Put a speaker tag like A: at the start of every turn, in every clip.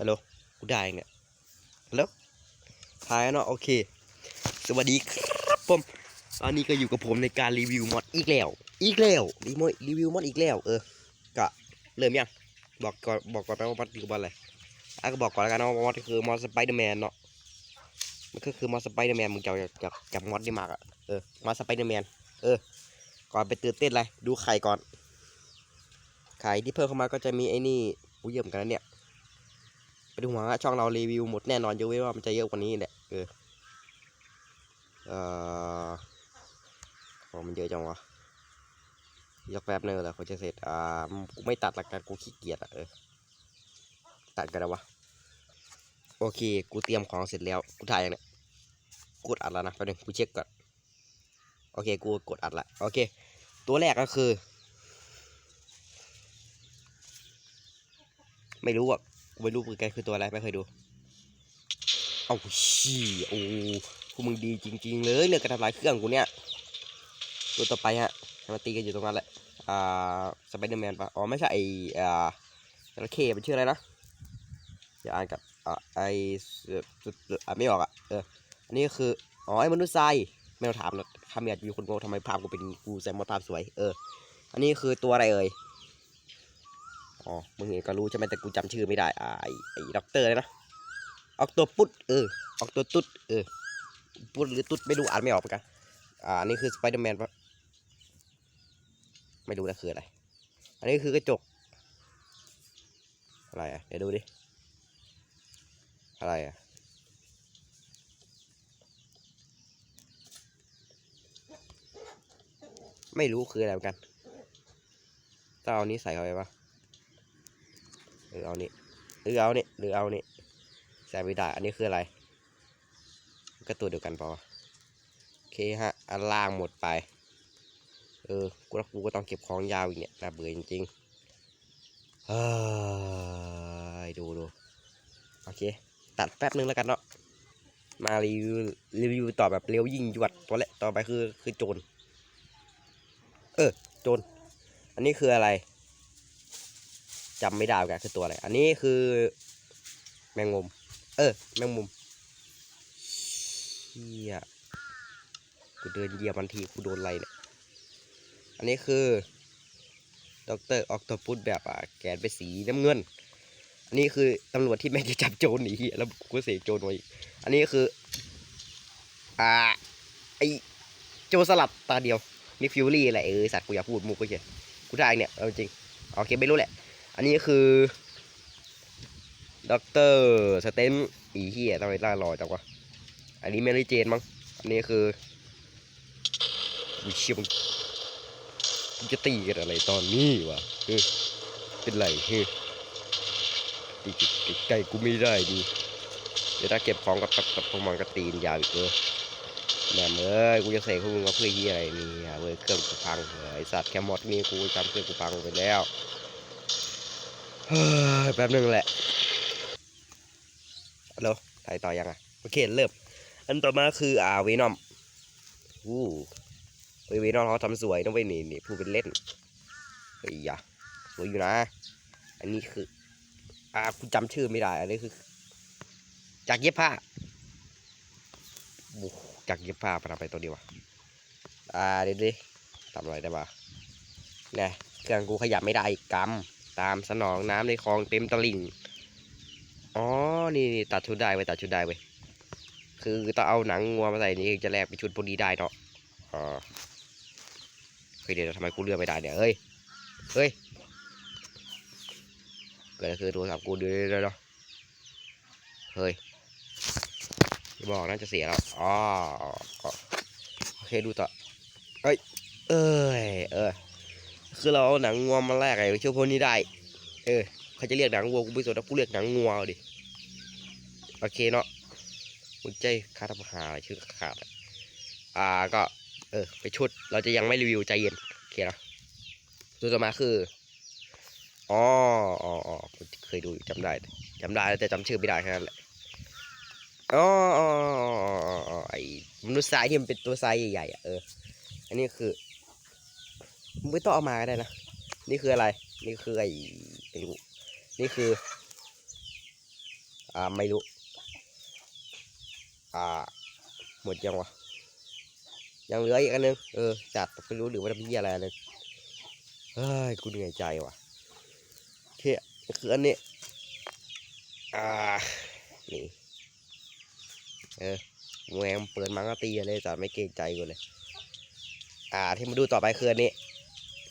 A: ฮัลโหลกูได้เนี่ยฮัลโหลทายเนาะโอเค สวัสดีครับผมอันนี้ก็อยู่กับผมในการรีวิวมอดอีกแล้ว อีกแล้วรีโมรีวิวมอดอีกแล้ว เออก็เริ่มยังบอกก่อนบอกก่อนไปว่ามอดคืออะไรอะก็บอกก่อนแล้วกันนะว่ามอดคือมอดสไปเดอร์แมนเนาะมันก็คือมอดสไปเดอร์แมนมึงจะจากจากจากมอดนี่มากอะเออมอดสไปเดอร์แมนเออ ก่อนไปตื่นเต้นเลยดูไข่ก่อนไข่ที่เพิ่มเข้ามาก็จะมีไอ้นี่อุ้ยเยอะเหมือนกันนะเนี่ย ไปดูหัวช่องเรารีวิวหมดแน่นอนยกเว้นว่ามันจะเยอะกว่านี้แหละเออเออของมันเยอะจังวะยกแป๊บนึงแล้วเขาจะเสร็จอ่ากูไม่ตัดละกันกูขี้เกียจอะเออตัดกันแล้ววะโอเค กูเตรียมของเสร็จแล้ว กูถ่ายอยังเนี่ยกดอัดแล้วนะแป๊บนึงกูเช็คก่อนโอเค กูกดอัดละโอเค ตัวแรกก็คือ ไม่รู้อะ กูไม่รู้เหมือนกันคือตัวอะไรไม่เคยดู เอาชี้โอ้พวกมึงดีจริง ๆ เลยเรื่องการทำลายเครื่องกูเนี่ย ตัวต่อไปฮะมาตีกันอยู่ตรงนั้นแหละ อ่า สไปเดอร์แมนปะอ๋อ ไม่ใช่ไออ่าจระเข้มันชื่ออะไรนะอย่าอ่านกับอ่าไออ่านไม่ออกอะ เออ อันนี้คือ อ๋อ ไอมนุษย์ทรายไม่ต้องถามหรอกคำอยากมีคนงงทำไมภาพกูเป็นกูแซมมอภาพสวย เออ อันนี้คือตัวอะไรเอ่ย อ๋อ มึงเองก็รู้ใช่ไหมแต่กูจำชื่อไม่ได้ อ่าไอ้ไอ้ด็อกเตอร์เลยนะออกตัวปุ๊ดเออออกตัวตุ๊ดเออปุ๊ดหรือตุ๊ดไม่รู้อ่านไม่ออกเหมือนกัน อ่านนี้คือสไปเดอร์แมนปะไม่รู้นะคืออะไร อันนี้คือกระจก อะไรอะ เดี๋ยวดูดิ อะไรอะไม่รู้คืออะไรเหมือนกันต้องเอานี้ใส่เข้าไปปะ รือเอานี่หรือเอานี่หรือเอานี่ใส่ไม่ได้อันนี้คืออะไร ก็ตัวเดียวกันเปะโอเคฮะอันล่างหมดไป เออกูแล้วกูก็ต้องเก็บของยาวอีกเนี่ยน่าเบื่อจริงๆเฮ้ยดูดูโอเค ตัดแป๊บนึงแล้วกันเนาะมารีวิวรีวิวต่อแบบเร็วยิ่งยวดตัวแรกต่อไปคือคือโจรเออโจรอันนี้คืออะไร จำไม่ได้กันคือตัวอะไร อันนี้คือแมงมุม เออ แมงมุมเฮียกูเดินเหยียบมันทีกูโดนอะไรเนี่ย อันนี้คือด็อกเตอร์ออกตปุสแบบอะแกนเป็นสีน้ำเงิน อันนี้คือตำรวจที่แม่งจะจับโจรหนีแล้วกูเสกโจรไว้อันนี้คือ อ่า ไอโจสลัดตาเดียวนี่ฟิวรี่แหละเออสัตว์กูอยากพูดมุกก็เฉยกูได้เนี่ยเอาจริงโอเคไม่รู้แหละ อันนี้คือด็อกเตอร์สเตนอีเฮียทำไมล่ารอยจังวะอันนี้เมรี่เจนมั้งอันนี้คือวิเชียมจะตีกันอะไรตอนนี้วะเออเป็นไรเฮ้ยตีใกล้กูไม่ได้ดิเดี๋ยวถ้าเก็บของกับกับพวกมันก็ตีนยาวอีกเออแม่เอ้ยกูจะเสกพวกมึงมาเพื่อเฮียอะไรนี่เว้ยเครื่องกูพังเหรอไอสัตว์แค่มอดนี่กูจำเครื่องกูพังไปแล้ว แป๊บนึงแหละฮัลโหลถ่ายต่อยังอะโอเคเริ่ม อันต่อมาคืออ่าเวนอมอู้เฮ้ยเวนอมเขาทำสวยนะเว้ยนี่นี่พูดเป็นเล่นเฮ้ยอย่าสวยอยู่นะ อันนี้คือ อ่ากูจำชื่อไม่ได้ อันนี้คือ จากเย็บผ้าโอ้จากเย็บผ้ามาทำไปตัวเดียววะอ่าเดี๋ยวดิทำอะไรได้บ้างเนี่ยเครื่องกูขยับไม่ได้กำ ตามสนองน้ำในคลองเต็มตลิ่ง อ๋อ นี่นี่ตัดชุดได้ไว้ตัดชุดได้เว้คือต้องเอาหนังงัวมาใส่นี่จะแลกเป็นชุดพวกนี้ได้เนาะ อ๋อเฮ้ยเดี๋ยวทำไมกูเลือกไม่ได้เนี่ย เฮ้ย เฮ้ย เกิดอะไรคือโทรศัพท์กูเดี๋ยวเดี๋ยเดี๋ยเดี๋ยวเฮ้ยบอกนะจะเสียแล้ว อ๋อ โอเคดูต่อ เอ้ย เอ้ย เออ คือเราเอาหนังงัวมาแลกไอ้ช่วพวกนี้ได้ เออเขาจะเรียกหนังวัวกูไม่สนนะกูเรียกหนังงัวเอาดิโอเคเนาะมึงใจคาทำหาอะไรชื่อขาดอ่าก็ เออ ไปชุดเราจะยังไม่รีวิวใจเย็นโอเคนะตัวต่อมาคืออ๋ออ๋ออ๋อเคยดูจำได้จำได้แต่จำชื่อไม่ได้แค่นั้นแหละอ๋ออ๋ออ๋ออ๋ออ๋อไอ้มนุษย์ทรายที่มันเป็นตัวทรายใหญ่ๆอะเออ อันนี้คือมึงไม่ต้องเอามาก็ได้นะ นี่คืออะไร นี่คือไอ้ ไม่รู้ นี่คือ อ่าไม่รู้ อ่า หมดยังวะ ยังเหลืออีกอันนึง เออ จัดไม่รู้หรือว่าทำเหี้ยอะไรอันนึงเฮ้ยกูเหนื่อยใจว่ะโอเคคืออันนี้ อ่า นี่ เออแหวงเปิดมังกตีเลยจัดไม่เกรงใจกูเลย อ่า ที่มาดูต่อไปคืออันนี้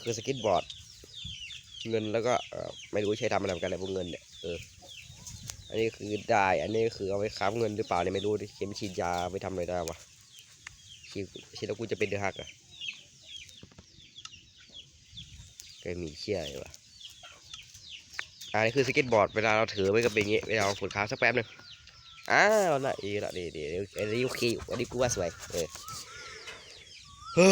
A: คือสกิทบอร์ด เงินแล้วก็ไม่รู้ใช้ทำอะไรกันเลยพวกเงินเนี่ยเอออันนี้คือได้ อันนี้คือเอาไว้ค้ำเงินหรือเปล่าเนี่ยไม่รู้เข็มฉีดยาไปทำอะไรได้วะฉีดฉีดแล้วกูจะเป็นเดือดหักอะก็มีเชี่ยเลยวะอันนี้คือสเก็ตบอร์ดเวลาเราถือไว้ก็เป็นอย่างงี้เวลาเราฝนค้าสักแป๊บหนึงอ้าวน่ะอีละดีดีอันนี้โอเคอยู่อันนี้กูว่าสวยเออเฮ้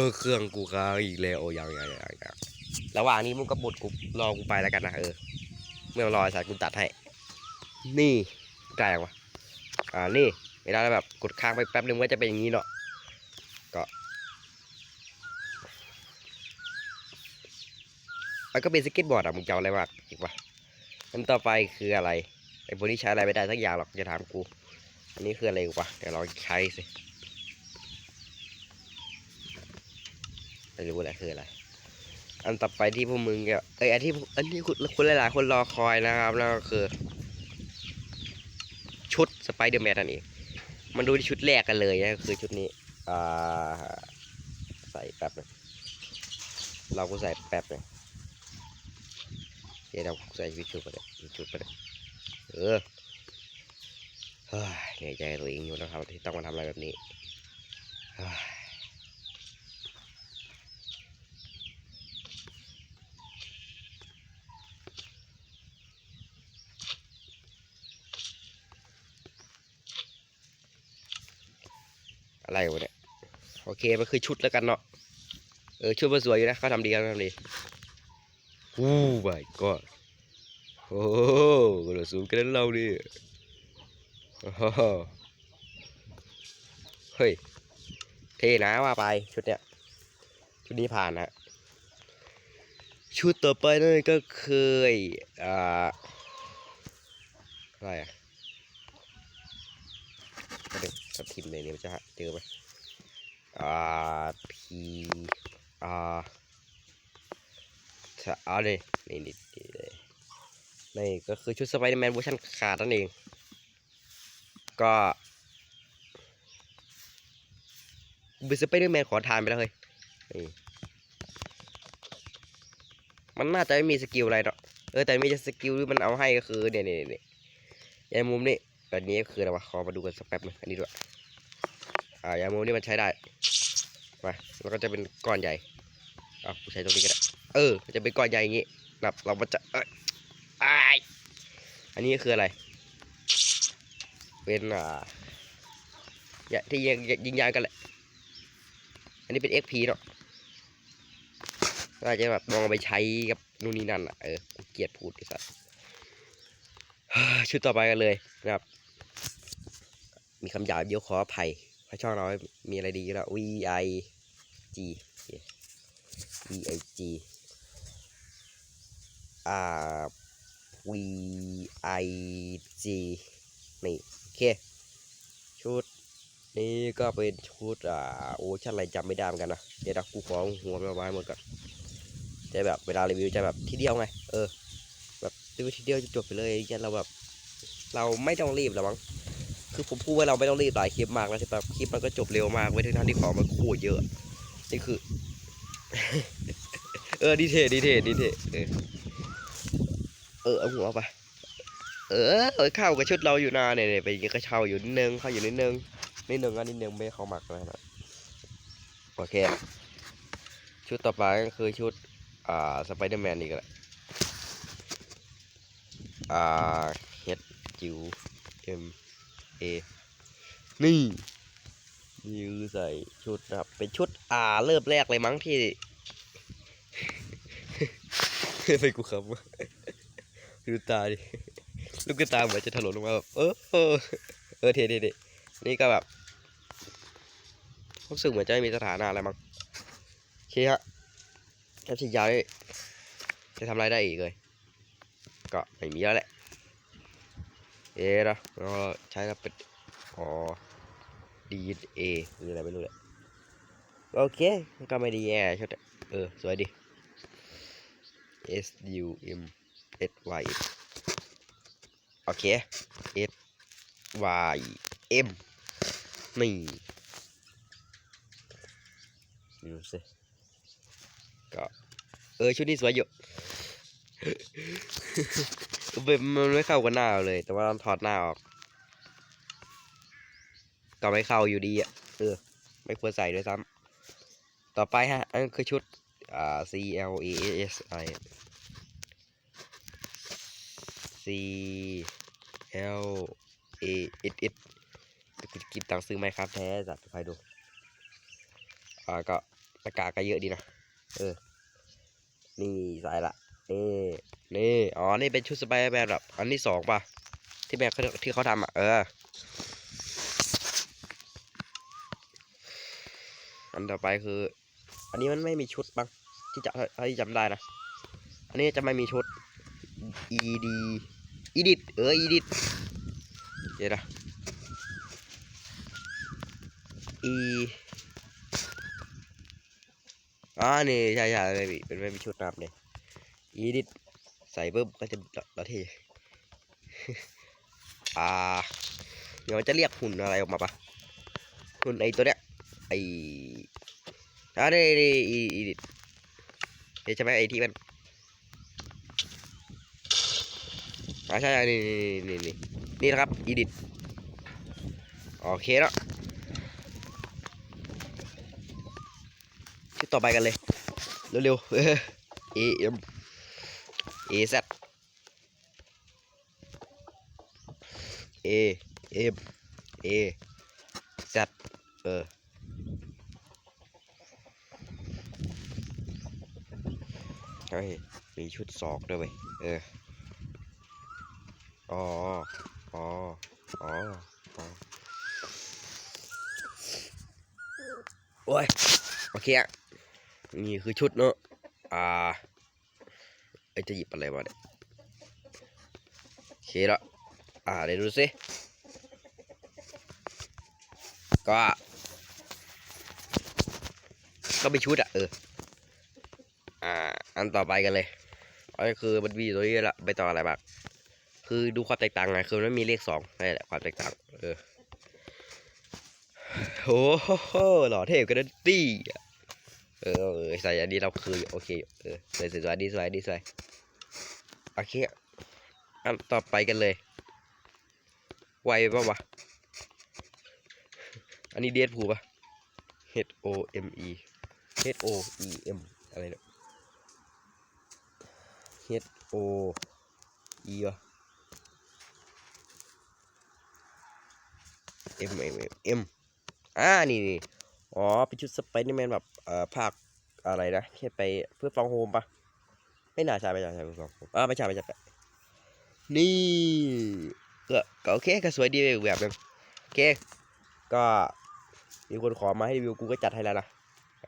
A: อเครื่องกูค้างอีกแล้วโอ้ยังยังยังยัง ระหว่างนี้มึงก็บดกูรอกูไปแล้วกันนะเออเมื่อรอไอ้สายกูตัดให้ นี่ได้ยังวะอ่านี่เวลาแบบกดค้างไปแป๊บนึงก็จะเป็นอย่างนี้เนาะก็มันก็เป็นสเก็ตบอร์ดอะมึงจะอาอะไรมากอีกวะอันต่อไปคืออะไรไอ้พวกนี้ใช้อะไรไม่ได้สักอย่างหรอกจะถามกูอันนี้คืออะไรวะเดี๋ยวลองใช้สิไม่รู้แหละคืออะไร อันต่อไปที่พวกมึงก็เอ้ยอันที่อันที่คุณคุณหลายๆคนรอคอยนะครับนั่นก็คือ ชุดสไปเดอร์แมนนั่นเองมันดูที่ชุดแรกกันเลยนะคือชุดนี้อ่าใส่แป๊บนึงเราก็ใส่แป๊บนึงเดี๋ยวเราใส่ชุดไปเลยชุดไปเลยเออเฮ้ยเหนื่อยใจตัวเองอยู่นะครับที่ต้องมาทำอะไรแบบนี้ อะไรวะเนี่ยโอเคมันคือชุดแล้วกันเนาะเออชุดมันสวยอยู่นะเขาทำดีเขาทำดีอู้บายก็โอ้โหกระสูงกันเราดิเฮ้ยเท่นะว่าไปชุดเนี้ยชุดนี้ผ่านนะชุดต่อไปนั่นก็เคยอ่าอะไรอะ ก็เดี๋ยวทับทิมในนี้มันจะเจอไหมอ่าพีอ่าจะเอาเลยนี่นี่นี่เลยนี่ก็คือชุดสไปเดอร์แมนเวอร์ชันขาดนั่นเอง ก็เป็นสไปเดอร์แมนขอทานไปแล้วเฮ้ยนี่มันน่าจะไม่มีสกิลอะไรหรอก เออแต่มีสกิลที่มันเอาให้ก็คือเนี่ยเนี่ยเนี่ยยายมุมนี่ แบบนี้ก็คืออะไรวะขอมาดูกันสักแป๊บหนึงอันนี้ด้วยอ่ายาโมนี่มันใช้ได้มาแล้วก็จะเป็นก้อนใหญ่เอากูใช้ตรงนี้ก็ได้เออจะเป็นก้อนใหญ่อย่างงี้แบบเรามันจะเอ้ยอ้ายอันนี้คืออะไร เป็นอ่าที่ยิงยิงยางกันแหละอันนี้เป็น XP เนาะน่าจะแบบมองไปใช้กับนู่นนี่นั่นอะเออเกลียดพูดไอ้สัสชุดต่อไปกันเลยนะครับ มีคำหยาบเยอะขออภัยพราะช่องเรามีอะไรดีแล้ว V I G V I G อ่า V I G นี่โอเค ชุด นี้ก็เป็นชุด อ่า โอชั้นอะไรจำไม่ได้เหมือนกันนะ เดี๋ยวนะกูขอหัวมาไว้หมดก่อนจะแบบเวลารีวิวจะแบบทีเดียวไง เออ แบบรีวิวทีเดียวจบไปเลยยันเราแบบ เราไม่ต้องรีบหรอกมั้ง คือผมพูดว่าเราไม่ต้องรีบหลายคลิปมากแล้วใช่ปะคลิปมันก็จบเร็วมากไว้ทั้งนั้นที่ของมันคตรเยอะ นี่คือ เออดีเทดีเทดีเทเออเออเอาหัวไปเออเออเข้ากับชุดเราอยู่นาเนี่ยเนี่ยไปยิงกระเช้าอยู่นิดนึงเข้าอยู่นิดนึงนิดนึงอะนิดนึงไม่เข้าหมักเลยนะโอเค ชุดต่อไปก็คือชุดอ่าสไปเดอร์แมนนี่ก็แหละอ่าเฮดจิวเอ็ม เอนี่นี่คือใส่ชุดนะครับ เป็นชุดอ่าเริ่มแรกเลยมั้งที่ไปกูขำวะดูตาดิลูกตาเหมือนจะถลนลงมาแบบเออเออเออเท่เท่เท่นี่ก็แบบรู้สึกเหมือนจะไม่มีสถานะอะไรมั้งโอเคฮะแค่ฉีดยาได้จะทำอะไรได้อีกเลย ก็ไม่มีแล้วแหละ เอนะแล้วใช้แล้วเป็นอ๋อดีเอหรืออะไรไม่รู้แหละโอเคมันก็ไม่ดีแย่ชุดเออ สวยดี S U M S Y M โอเค S Y M นี่ดูสิก็ เออ ชุดนี้สวยอยู่ มันไม่เข้ากับหน้าเลย แต่ว่าเราถอดหน้าออกก็ไม่เข้าอยู่ดีอะเออ ไม่ควรใส่ด้วยซ้ำต่อไปฮะ อันนคือชุดอ่า C L A S I C L A S S กินตังซื้อไหมครับแท้จัดไปดู อ่าก็หน้ากากก็เยอะดีนะ เออ นี่ใส่ละ นี่นี่อ๋อนี่เป็นชุดสไปเดอร์แมนแบบอันที่สองป่ะที่แบบที่เขาทำอะเออ อันต่อไปคือ อันนี้มันไม่มีชุดบ้างที่จะที่จำได้นะ อันนี้จะไม่มีชุด ed edit เออ edit เดี๋ยวนะ e อ่านี่ใช่ใช่ไม่มีเป็นไม่มีชุดนับเนี่ย edit ใส่ปุ๊บก็จะละทีอ่าเดี๋ยวจะเรียกหุ่นอะไรออกมาปะหุ่นไอตัวเนี้ยไออ่านี่นี่อีอีดิเดี๋ยวใช่ไหมไอที่มันอ่าใช่นี่นี่นี่นี่นี่นะครับอีดิทโอเคแล้วชุดต่อไปกันเลย เร็วๆเอ เอ A M A Z A M A Z เออเฮ้ยมีชุดศอกด้วยเว้ยเอออ๋ออ๋ออ๋ออ๋อโอ้ยโอเคอะนี่คือชุดเนอะอ่า อยจะหยิบอะไรมาเนี่ยโอเคแล้วอ่าเดี๋ยวดูสิก็ ก็มีชุดอะเออ อ่า อันต่อไปกันเลยอันนี้คือมันมีตัวนี้ละไปต่ออะไรบ้างคือดูความแตกต่างไงคือมันมีเลขสองนี่แหละความแตกต่าง เออโอ้โหหล่อเทพกันตี้อะ เออเออใส่อันนี้เราคือโอเคเออใส่สวยดีสวยดีสวยโอเคอันต่อไปกันเลย ไวปะวะอันนี้เดดพูปะ H O M E H O E M อะไรเนี่ย H O E วะ M M M M อ่านี่นี่อ๋อ เป็นชุดสไปเดอร์แมนแบบ ภาคอะไรนะที่ไปเพื่อฟองโฮมปะไม่น่าใช่ไม่ใช่ใช่เพื่อฟองโฮมอ่าไม่ใช่ไม่ใช่นี่ก็ก็โอเคก็สวยดีอีกแบบนึงโอเค ก็มีคนขอมาให้รีวิวกูก็จัดให้แล้วนะ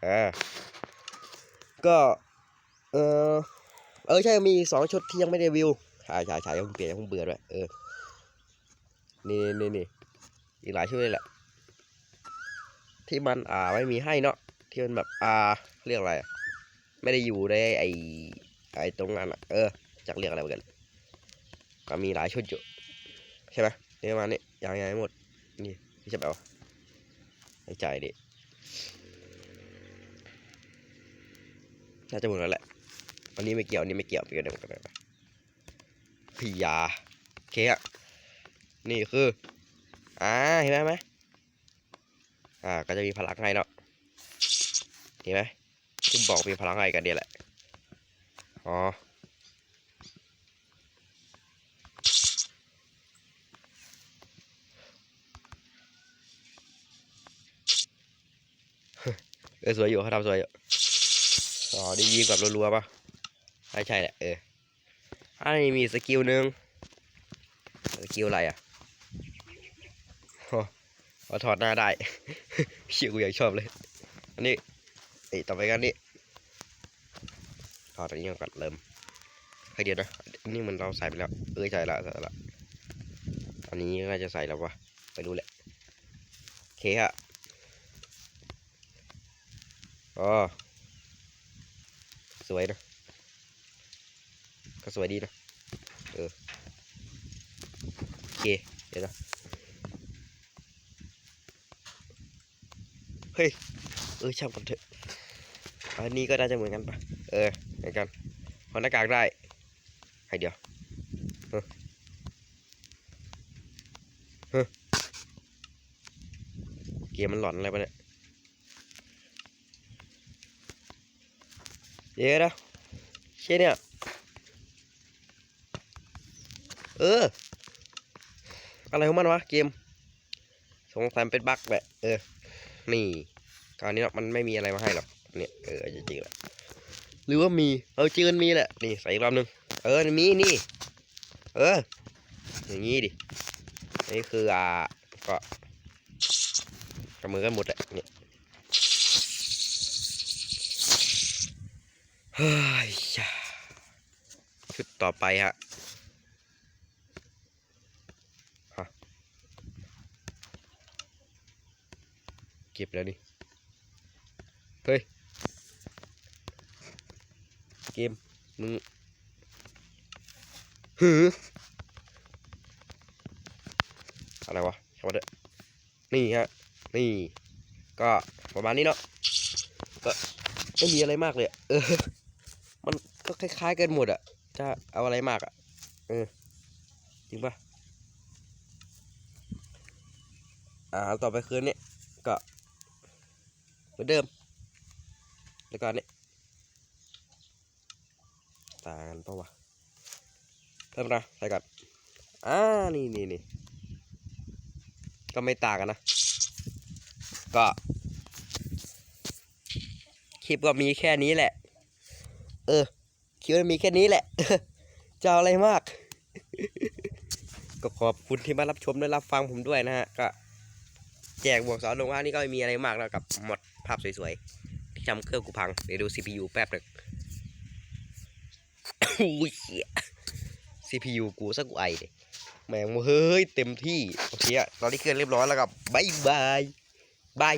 A: เอ่าก็ เออเออใช่มีสองชุดที่ยังไม่ได้รีวิวใช่ใช่ใช่ยังเปลี่ยนยังเบื่อด้วยเออนี่นี่นี่อีกหลายชุดเลยแหละที่มันอ่าไม่มีให้เนาะ ที่มันแบบอ่าเรียกอะไรไม่ได้อยู่ในไอไอตรงนั้นอะเออจักเรียกอะไรเหมือนกันก็มีหลายชุดอยู่ใช่ไหมนี่ประมาณนี้ยังยังไม่หมดนี่ไม่ใช่แบบว่าให้ใจดิน่าจะหมดแล้วแหละอันนี้ไม่เกี่ยวนนี้ไม่เกี่ยวเปลี่ยนได้หมดกันเลยพี่ยาเคอะนี่คืออ่าเห็นไหมไหมอ่าก็จะมีพลังให้เนาะ ห็นไหมที่บอกมีพลังให้กันเดียแหละ อ๋อ เออสวยอยู่เขาทำสวยอยู่อ๋อได้ยิงแบบรัวๆป่ะใช่ใช่แหละเอออันนี้มีสกิลหนึ่งสกิลอะไรอะเอาถอดหน้าได้เชี่ยกูอยากชอบเลย อันนี้ เอ้ยต่อไปกันนี่ถอดอันนี้ก่อนเริ่มให้เดียวนะนนี้มันเราใส่ไปแล้วเออใส่ละใส่ละอันนี้น่าจะใส่แล้ววะไปดูแหละโอเคฮะอ๋อสวยนะก็สวยดีนะเออโอเคเดี๋ยวนะเฮ้ยเออช่างมันเถอะ อันนี้ก็น่าจะเหมือนกันปะเออเหมือนกันพอหน้ากากได้ให้เดี๋ยวเฮ้ยเฮ้ยเกมมันหลอนอะไรปะเนี่ยเดี๋ยวนะเช่นเนี่ยเออ อะไรของมันวะเกม สงสัยเป็นบั๊กแหละเออ นี่คราวนี้มันไม่มีอะไรมาให้หรอก เนี่ยเออจริงๆแหละหรือว่ามีเออจริงมันมีแหละนี่ใส่อีกรอบนึงเออมีนี่ เออ อย่างงี้ดินี่คืออ่าก็กำมือกันหมดแหละเนี่ยเฮ้ยชุดต่อไปฮะเก็บแล้วนี่ เฮ้ย กม มึงหืออะไรวะเข้ามาเถอะนี่ฮะ นี่ ก็ประมาณนี้เนาะ ก็ไม่มีอะไรมากเลยอะเออ มันก็คล้ายๆกันหมดอะจะเอาอะไรมากอะเออ จริงปะอ่าต่อไปคืนนี้ก็เหมือนเดิม แล้วก็อันนี้ต่างกันปะวะเริ่มนะใส่ก่อนอ่านี่นี่นี่ก็ไม่ต่างกันนะ ก็ คลิปก็มีแค่นี้แหละ เออ คลิปมีแค่นี้แหละจะอะไรมาก ก็ขอบคุณที่มารับชมและรับฟังผมด้วยนะฮะ ก็ แจกบวกสอนลงว่านี่ก็ไม่มีอะไรมากแล้วกับหมดภาพสวยๆที่ทำเครื่องกูพังเดี๋ยวดู CPU แป๊บหนึ่ง เหี้ย CPU กูสักกูไอเลยแม่งเฮ้ย เต็มที่ โอเคอะตอนนี้เคลื่อนเรียบร้อยแล้วกับบายบาย บาย